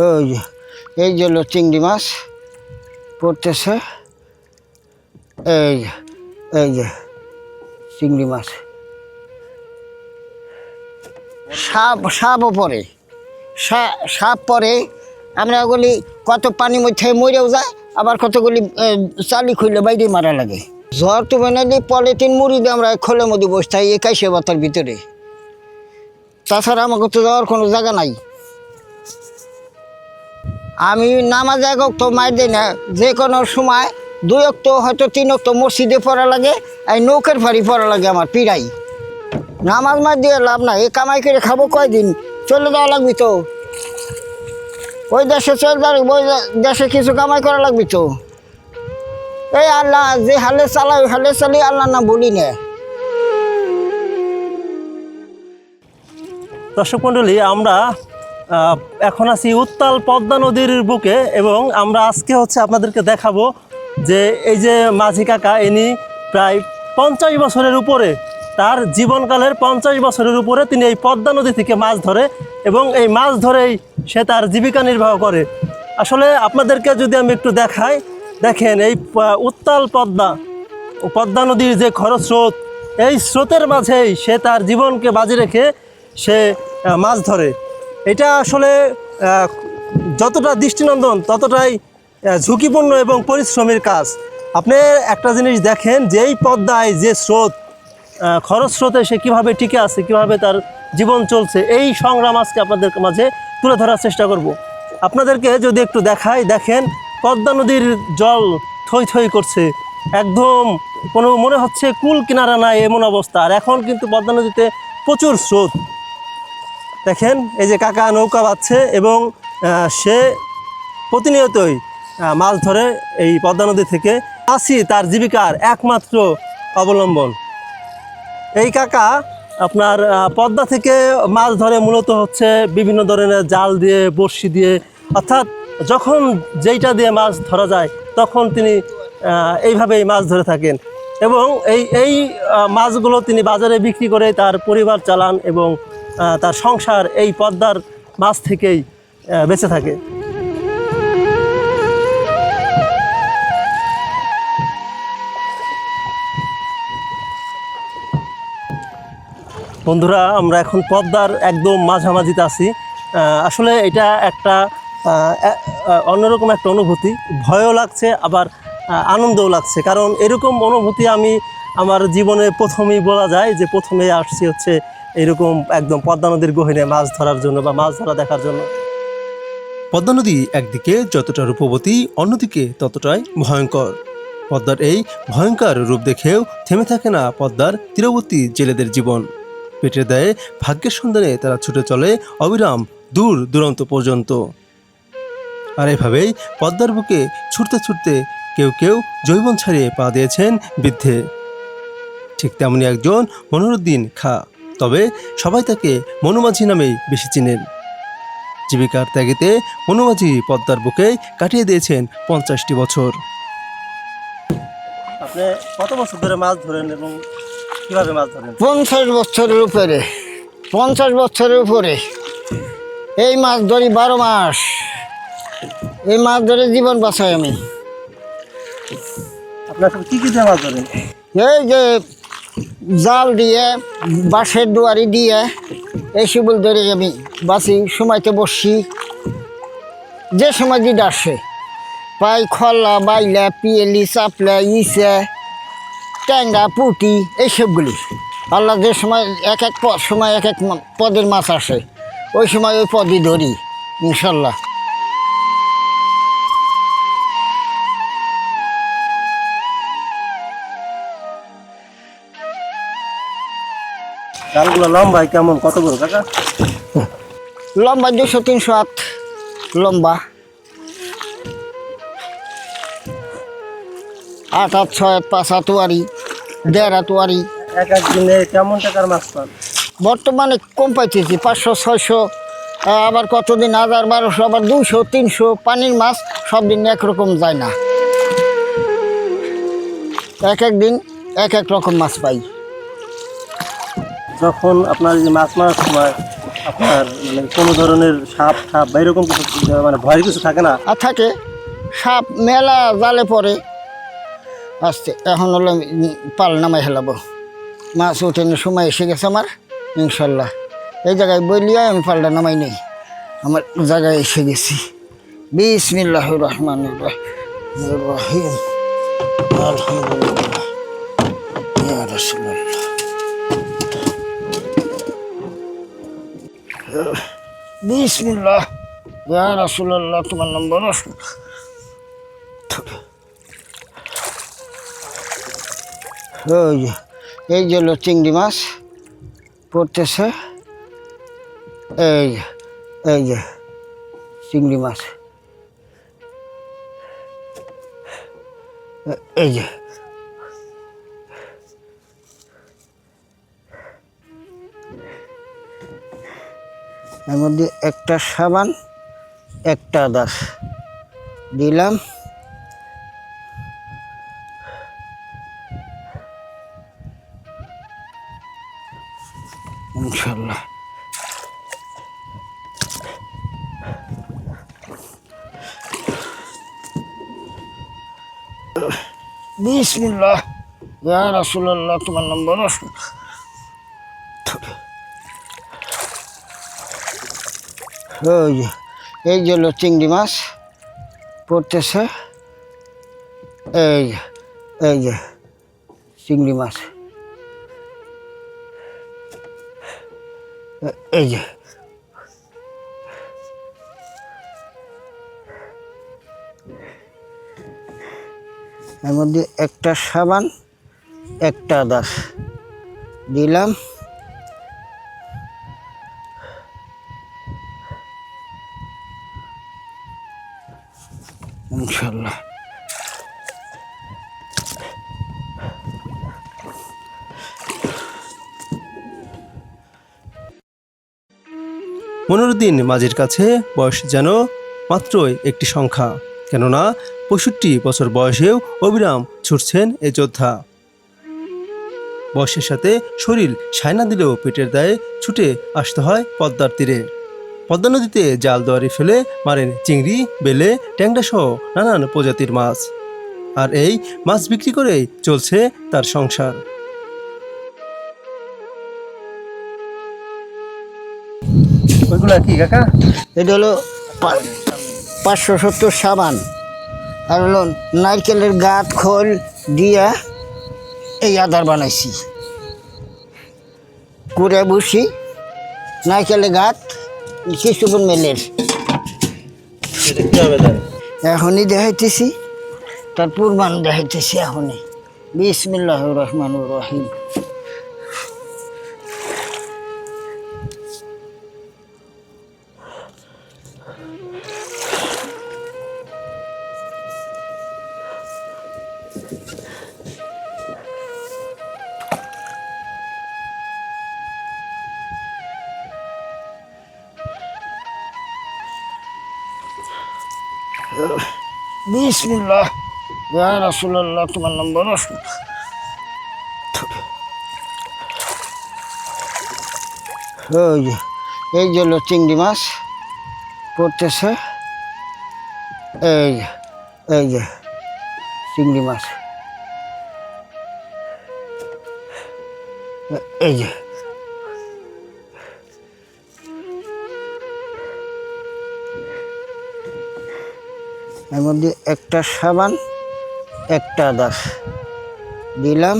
ওই এই যে চিংড়ি মাছ পড়তেছে। এই এই যে চিংড়ি মাছ। সাপ, সাপও পরে সাপ পরে আমরা ওগুলি কত পানি মধ্যে মরেও যায়, আবার কতগুলি চালি খুললে বাইরে মারা লাগে। জ্বর তো বানালি পলিথিন মুড়ি দিয়ে আমরা খোলের মধ্যে বসে থাকি একাইশে বাতার ভিতরে। তাছাড়া আমাকে তো যাওয়ার কোনো জায়গা নাই। আমি নামাজ এক অক্ত মার দিই না, যে কোনো সময় দুই অক্ত, হয়তো তিন অক্ত মসজিদে পড়া লাগে আর নৌকের ফাড়ি পড়া লাগে আমার পিড়াই। নামাজ মার দিয়ে লাভ নাই, এই কামাই করে খাব কয়দিন? চলে যাওয়া লাগবি তো। ওই দেশে চলে যাওয়া ওই দেশে কিছু কামাই করা লাগবি তো। এই আল্লাহ, যে হালে চালাই ওই হালে চালি আল্লাহ না বলি না। দর্শক মণ্ডলী, আমরা এখন আছি উত্তাল পদ্মা নদীর বুকে এবং আমরা আজকে হচ্ছে আপনাদেরকে দেখাবো যে এই যে মাঝি কাকা, ইনি প্রায় পঞ্চাশ বছরের উপরে, তার জীবনকালের পঞ্চাশ বছরের উপরে তিনি এই পদ্মা নদী থেকে মাছ ধরে এবং এই মাছ ধরেই সে তার জীবিকা নির্বাহ করে। আসলে আপনাদেরকে যদি আমি একটু দেখাই, দেখেন এই উত্তাল পদ্মা পদ্মা নদীর যে খরস্রোত, এই স্রোতের মাঝেই সে তার জীবনকে বাজি রেখে সে মাছ ধরে। এটা আসলে যতটা দৃষ্টিনন্দন ততটাই ঝুঁকিপূর্ণ এবং পরিশ্রমের কাজ। আপনি একটা জিনিস দেখেন যে এই পদ্মায় যে স্রোত আহ, খরস্রোতে সে কীভাবে টিকে আছে কীভাবে তার জীবন চলছে এই সংগ্রাম আজকে আপনাদের মাঝে তুলে ধরার চেষ্টা করব। আপনাদেরকে যদি একটু দেখাই দেখেন পদ্মা নদীর জল থই থই করছে। একদম কোনো মনে হচ্ছে কুল কিনারা নাই এমন অবস্থা। আর এখন কিন্তু পদ্মা নদীতে প্রচুর স্রোত। দেখেন, এই যে কাকা নৌকা বাচ্ছে এবং সে প্রতিনিয়তই মাছ ধরে এই পদ্মা নদী থেকে। আসি তার জীবিকার একমাত্র অবলম্বন। এই কাকা আপনার পদ্মা থেকে মাছ ধরে মূলত হচ্ছে বিভিন্ন ধরনের জাল দিয়ে, বড়শি দিয়ে। অর্থাৎ যখন যেইটা দিয়ে মাছ ধরা যায়, তখন তিনি এইভাবেই মাছ ধরে থাকেন। এবং এই এই মাছগুলো তিনি বাজারে বিক্রি করে তার পরিবার চালান এবং তার সংসার এই পদ্মার মাছ থেকেই বেঁচে থাকে। বন্ধুরা, আমরা এখন পদ্মার একদম মাঝামাঝিতে আছি। আসলে এটা একটা অন্যরকম একটা অনুভূতি। ভয়ও লাগছে, আবার আনন্দও লাগছে। কারণ এরকম অনুভূতি আমি আমার জীবনে প্রথমেই বলা যায় যে প্রথমে আসছি হচ্ছে এরকম একদম পদ্মা নদীর গহিনে মাছ ধরার জন্য বা মাছ ধরা দেখার জন্য। পদ্মা নদী একদিকে যতটা রূপবতী, অন্যদিকে ততটাই ভয়ঙ্কর। পদ্মার এই ভয়ঙ্কর রূপ দেখেও থেমে থাকে না পদ্মার তীরবর্তী জেলেদের জীবন। পেটের দায়ে ভাগ্যের সন্ধানে তারা ছুটে চলে অবিরাম দূর দূরান্ত পর্যন্ত। আর এভাবেই পদ্মার বুকে ছুটতে ছুটতে কেউ কেউ জৈবন ছাড়িয়ে পা দিয়েছেন বৃদ্ধে। ঠিক তেমনি একজন মনুরুদ্দিন খা। তবে সবাই তাকে মনুমাঝি নামেই বেশি চিনেন। জীবিকার ত্যাগেতে মনুমাঝি পদ্মার বুকে কাটিয়ে দিয়েছেন পঞ্চাশটি বছর। আপনি কত বছর ধরে মাছ ধরেন এবং কীভাবে মাছ ধরেন? পঞ্চাশ বছরের উপরে পঞ্চাশ বছরের উপরে। এই মাছ ধরি বারো মাস। এই মাছ ধরে জীবন বাঁচাই আমি। আপনার সব কী কী মাছ ধরেন? এই যে জাল দিয়ে, বাঁশের দুয়ারি দিয়ে, এই শিবল ধরে আমি বাঁচি, সময়তে বসি। যে সময় যেটা আসে, পাই খল্লা বাইলা, পিয়েলি, চাপলা, ইসে, ট্যাংরা, পুটি এইসবগুলি আল্লাহ যে সময় এক এক সময় এক এক পদের মাছ আসে, ওই সময় ওই পদই ধরি, ইনশাল্লাহ। জালগুলো লম্বায় কেমন? কত বড় কাকা? লম্বা দুশো তিনশো হাত লম্বা। আট হাত ছয় হাত পাঁচ হাত ওয়ারি। দেড় হাত ওয়ারি। এক এক দিনে কেমন টাকার মাছ পান? বর্তমানে কম পাইতেছি পাঁচশো ছয়শো আবার কতদিন হাজার বারোশো আবার দুশো তিনশো পানির মাছ সব দিন একরকম যায় না। এক এক দিন এক এক রকম মাছ পাই। যখন আপনার যে মাছ মারার সময়, আপনার মানে কোনো ধরনের সাপ সাপ বা এরকম কিছু মানে ভয়ের কিছু থাকে না? আর থাকে। সাপ মেলা জালে পড়ে। আসতে এখন হলো পাল নামাই হেলাবো মাছ উঠেনি সময় এসে গেছে আমার, ইনশাল্লাহ। এই জায়গায় বলিয়া আমি পালটা নামাই নেই। আমার জায়গায় এসে গেছি। বিসমিল্লাহ রহমান রহিম। আলহামদুলিল্লাহ। বিসমিল্লাহ। ইয়া রাসূলুল্লাহ, তোমার নম্বর ওই এই যে হলো চিংড়ি মাছ পড়তেছে। এই এই যে, চিংড়ি মাছ। এই যে এর মধ্যে একটা সাবান একটা দাস। দিলাম। ইনশাল্লাহ। বিসমিল্লাহ। ইয়া রাসূলুল্লাহ তোমার নম্বর ওই এই যে হলো চিংড়ি মাছ পড়তেছে। এই এই যে চিংড়ি মাছ। এই যে। এর মধ্যে একটা সাবান, একটা দাস। দিলাম। মনিরুদ্দিন মাঝির কাছে বয়স যেন মাত্রই একটি সংখ্যা। কেননা পঁয়ষট্টি বছর বয়সেও অবিরাম ছুটছেন এ যোদ্ধা। বয়সের সাথে শরীর সায়না দিলেও পেটের দায়ে ছুটে আসতে হয় পদ্মার তীরে। পদ্মা নদীতে জাল দোয়ারি ফেলে মারেন চিংড়ি, বেলে ট্যাংরা সহ নানান প্রজাতির মাছ। আর এই মাছ বিক্রি করেই চলছে তার সংসার। ওইগুলো কি কাকা? এটা হলো পাঁচশো সত্তর সাবান। আর হলো নারকেলের গাত খোল দিয়া এই আদার বানাইছি। কুড়ে বসি নারকেলের গাত কিছুক্ষণ মেলের এখনই দেখাইতেছি তার পূর্বান দেখাইতেছি এখনই। বিসমিল্লাহ রহমান রহিম। বিসমিল্লাহ। ইয়া রাসূলুল্লাহ তোমার ওই যে, এই যে হলো চিংড়ি মাছ পড়তেছে। এই এই যে চিংড়ি মাছ। এই এর মধ্যে একটা সাবান একটা দাস। দিলাম।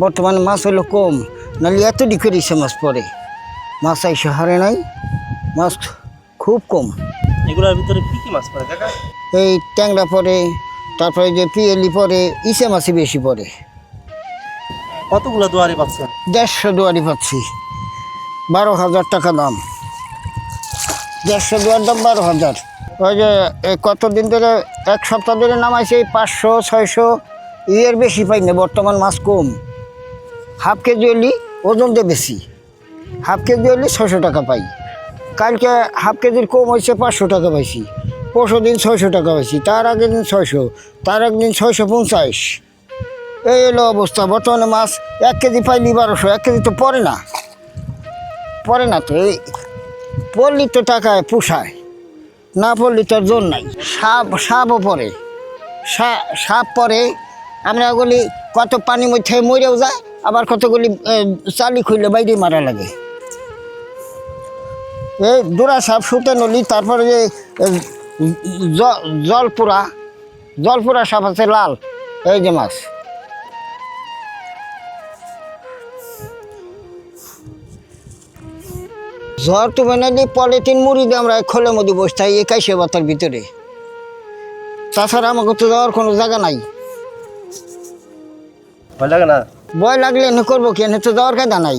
বর্তমানে মাছ হলো কম নাহলে এত ডিকরিছে মাছ পরে মাছ আইসে হারে নাই মাছ খুব কম। এগুলোর ভিতরে কি কি মাছ পড়ে কাকা? এই ট্যাংরা পরে তারপরে যে পিএলি পরে ইসে মাছই বেশি পড়ে। কতগুলো দুয়ারি পাচ্ছেন? দেড়শো দুয়ারি পাচ্ছি। বারো হাজার টাকা দাম। দেড়শো দুয়ার দাম বারো হাজার। ওই যে এই কতদিন ধরে এক সপ্তাহ ধরে নামাইছে এই পাঁচশো ছয়শো ইয়ের বেশি পাই না বর্তমান মাছ কম। হাফ কেজি হলি ওজন দিয়ে বেশি। হাফ কেজি হলি ছয়শো টাকা পাই। কালকে হাফ কেজির কম হয়েছে পাঁচশো টাকা পাইছি। পরশু দিন ছয়শো টাকা পাইছি, তার আগের দিন ছয়শো, তার একদিন ছয়শো পঞ্চাশ। এই হলো অবস্থা। বর্তমানে মাছ এক কেজি পাইলি বারোশো, এক কেজি তো পড়ে না। পড়ে না তো, এই পড়লি তো টাকায় পোষায়, না পড়লি তোর জোর নাই। সাপ, সাপও সা- সাপ পরে। আমরা বলি, কত পানি মধ্যে মরেও যায় আবার কতগুলি চালি খুললে বাইরে মারা লাগে। এই দুরা সাপ শুতে নলি, তারপরে যে জলপুরা জলপুরা সাপ আছে লাল, এই যে মাছ। ঝড় তো বানালি পলিথিন মুড়ি দিয়ে আমরা খোলের মধ্যে বসে থাকি একাইশে বাতার ভিতরে। তাছাড়া আমাকে তো যাওয়ার কোনো জায়গা নাই। না? ভয় লাগলে এনে করব কি? এনে তো যাওয়ার কায়দা নাই।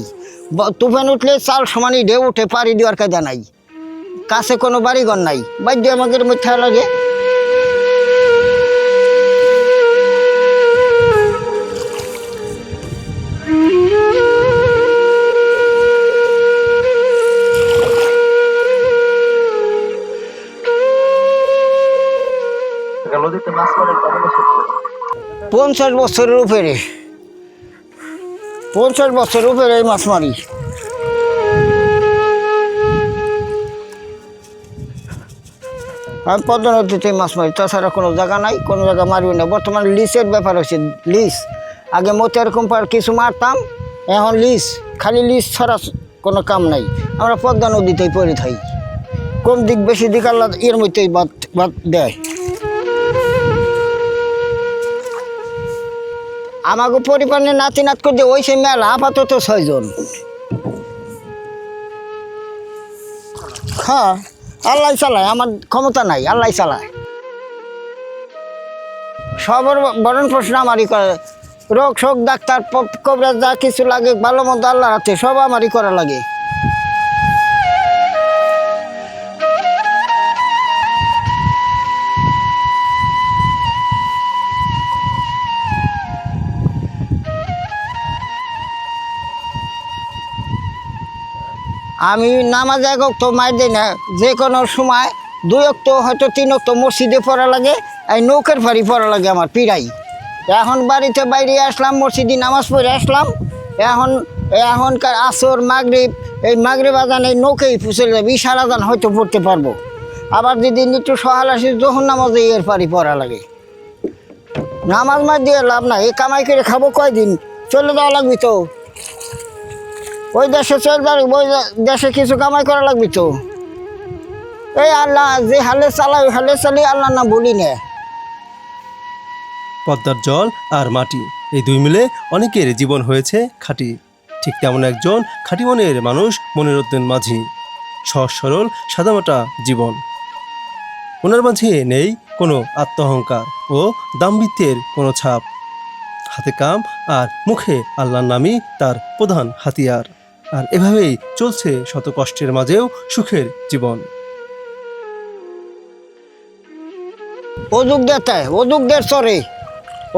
তুফান উঠলে চাল সমানই ঢেউ উঠে পাড়ি দেওয়ার কায়দা নাই। কাছে কোনো বাড়িঘর নাই। বাদ্য আমাদের মিথ্যা লাগে পঞ্চাশ বছরের উপরে। পঞ্চাশ বছরের উপরে এই মাছ মারি। আমি পদ্ম নদীতে মাছ মারি, তাছাড়া কোনো জায়গা নাই, কোনো জায়গা মারবি না। বর্তমানে লিসের ব্যাপার হচ্ছে লিস আগে মতিয়ার কোম্পার কিছু মারতাম, এখন লিস খালি লিস ছাড়া কোনো কাম নাই। আমরা পদ্মা নদীতেই পড়ে থাকি। কম দিক বেশি দিক আল্লাহ এর মধ্যেই বাদ বাদ দেয়। আমাকে পরিবারে নাতি নাত করে ওই সে মেলা আপাতত ছয়জন। হ্যাঁ আল্লাহ চালায়, আমার ক্ষমতা নাই আল্লাহ চালায়। সবর বরণ প্রশ্ন আমারই করে, রোগ শোক ডাক্তার কবরাজ যা কিছু লাগে, ভালো মন্দ আল্লাহ হাতে সব আমারই করা লাগে। আমি নামাজ এক অক্ত মার দিই না যে কোনো সময় দুই অক্ত হয়তো তিন অক্ত মসজিদে পড়া লাগে, এই নৌকের ফাড়ি পড়া লাগে আমার পিড়াই। এখন বাড়িতে বাইরে আসলাম, মসজিদে নামাজ পড়ে আসলাম। এখন, এখনকার আসর, মাগরিব, এই মাগরিব আজান এই নৌকেই ফুসে যাবে ইশার আজান হয়তো পড়তে পারব। আবার যদি নিত্য সহাল আসি, যখন নামাজে এর পারি পড়া লাগে। নামাজ মার দিয়ে লাভ নাই, এই কামাই করে খাব কয়দিন? চলে যাওয়া লাগবে তো। ওই দেশে চল যাবে ওই দেশে কিছু কামাই করা লাগবে তো। এই আল্লাহ, যে হালে চালাই হালে চালি আল্লাহ না বলি না। পদ্মার জল আর মাটি, এই দুই মিলে অনেকের জীবন হয়েছে খাঁটি। ঠিক তেমন একজন খাঁটি মনের মানুষ মনিরুদ্দিন মাঝি। সহজ সরল সাদামাটা জীবন। ওনার মাঝে নেই কোনো আত্মহংকার ও দাম্ভিত্যের কোনো ছাপ। হাতে কাম আর মুখে আল্লাহর নামই তার প্রধান হাতিয়ার। আর এভাবেই চলছে শত কষ্টের মাঝেও সুখের জীবন। দেতে যুগ দে চরে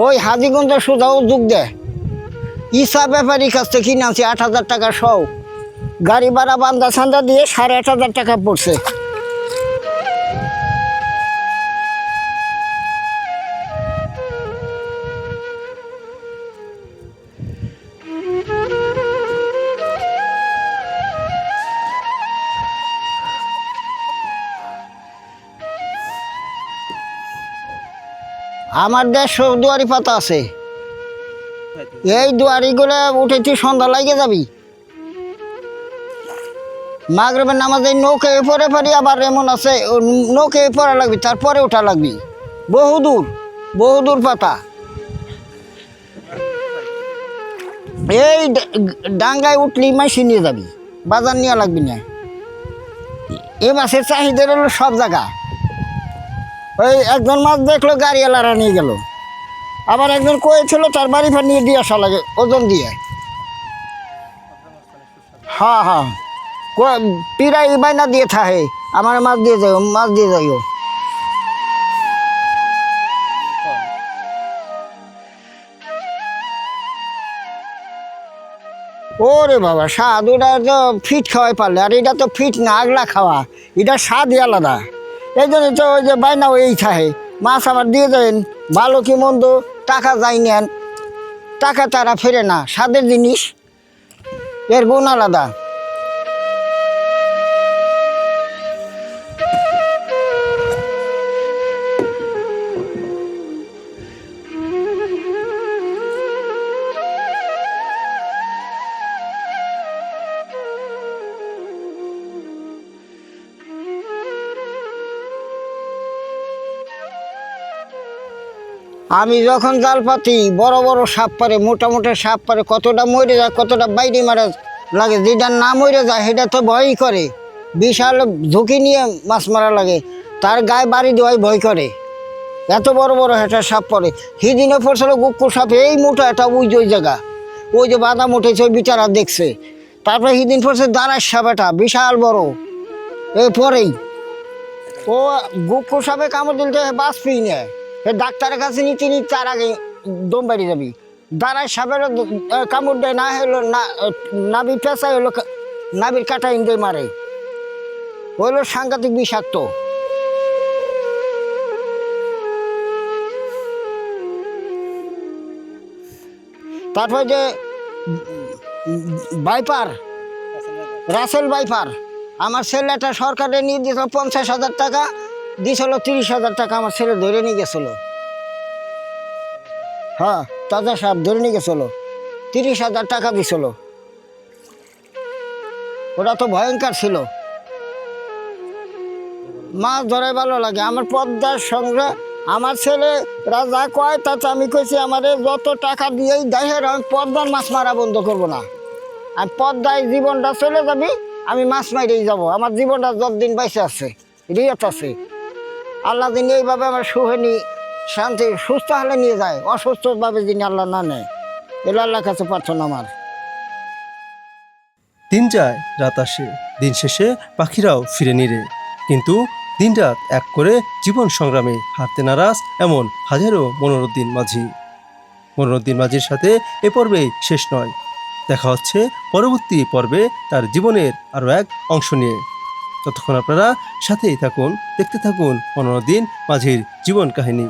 ওই হাজিগঞ্জ সোজা অজুক দে। ইসা ব্যাপারী কাছ থেকে কিনে আনছি আট হাজার টাকা সব। গাড়ি ভাড়া বান্দা সান্দা দিয়ে সাড়ে আট হাজার টাকা পড়ছে। আমার দেশ দুয়ারি পাতা আছে। এই দুয়ারিগুলো উঠেছি সন্ধ্যা লাগে যাবি। মাগরবের নামাজে নৌকে পরে পারি, আবার এমন আছে নৌকে পরে লাগবি, তারপরে ওঠা লাগবি। বহুদূর বহুদূর পাতা। এই ডাঙ্গায় উঠলি মাসি নিয়ে যাবি, বাজার নিয়ে লাগবি না। এ মাছের চাহিদা হলো সব জায়গা। ওই একজন মাছ দেখল গাড়িওয়ালারা নিয়ে গেল। আবার একজন কয়েছিল, তার বাড়ি ফার নিয়ে দিয়ে আসা লাগে, ওজন দিয়ে। হ্যাঁ হ্যাঁ পিরাই বাইনা দিয়ে থাহে, আমার মাছ দিয়ে যাও মাছ দিয়ে যাইও। ওরে বাবা, স্বাদ, ওটা তো ফিট খাওয়াই পারলে, আর এটা তো ফিট না, আগলা খাওয়া। এটা স্বাদই আলাদা। এই জন্য তো ওই যে বাইনা এই থাহে মাছ আমার দিয়ে দেন, ভালো কি মন্দ, টাকা যাই নেন। টাকা তারা ফেরে না, স্বাদের জিনিস। এর গুণ আলাদা। আমি যখন জাল পাতি, বড় বড় সাপ পারে, মোটা মোটা সাপ পারে, কতটা মরে যায়, কতটা বাইরে মারা লাগে, যেটা না মরে যায়, সেটা তো ভয়ই করে। বিশাল ঝুঁকি নিয়ে মাছ মারা লাগে, তার গায়ে বাড়ি দেওয়াই ভয় করে। এত বড় বড় একটা সাপ পড়ে সেদিনে পড়ছিল গুক্কুর সাপ, এই মোটা এটা ওই যে ওই জায়গা, ওই যে বাদাম উঠেছে, ওই বিচারা দেখছে। তারপরে সেদিন পড়ছে দাঁড়ার সাপ এটা বিশাল বড় এই পরেই। ও গুক্কুর সাপে কামড় দিলে বাঁচবি না। এ ডাক্তারের কাছে নিতে নিতে তার আগে দম বাড়ি যাবি। দাঁড়ায় সাপের কামড় দেয়, না হলো না নাবি পেঁচা হলো নাবির কাটা ইন্দে মারে। হইল সাংঘাতিক বিষাক্ত। তারপর যে বাইপার রাসেল বাইপার আমার ছেলেটা সরকারে নিয়ে দিত পঞ্চাশ হাজার টাকা দিয়েছিল তিরিশ হাজার টাকা আমার ছেলে ধরে নিয়ে গেছিল। হ্যাঁ তাজা সাহেব ধরে নিয়ে গেছিল। তিরিশ হাজার টাকা দিছিল। ওটা তো ভয়ঙ্কর ছিল। মাছ ধরে ভালো লাগে, আমার পদ্মার সঙ্গে আমার ছেলে রাজা কয় তাতে আমি কইছি, আমারে যত টাকা দিয়েই দেহের আমি পদ্মার মাছ মারা বন্ধ করব না। আর পদ্মায় জীবনটা চলে যাবি, আমি মাছ মারিয়েই যাব। আমার জীবনটা যতদিন বাইসে আছে, রিয়ত আছে। আল্লাহ দিন এইভাবে আমার সুহেনি শান্তি, সুস্থ হলে নিয়ে যায়, অসুস্থভাবে যিনি আল্লাহ না নেয়। এগুলো আল্লাহর কাছে প্রার্থনা আমার। দিন যায়, রাত আসে, দিন শেষে পাখিরাও ফিরে নিরে। কিন্তু দিন রাত এক করে জীবন সংগ্রামে হারতে নারাজ এমন হাজারো মনোরুদ্দিন মাঝি। মনোরুদ্দিন মাঝির সাথে এ পর্বেই শেষ নয়। দেখা হচ্ছে পরবর্তী পর্বে তার জীবনের আরও এক অংশ নিয়ে। ততক্ষণ আপনারা সাথেই থাকুন দেখতে থাকুন মনোরুদ্দিন মাঝির জীবন কাহিনী।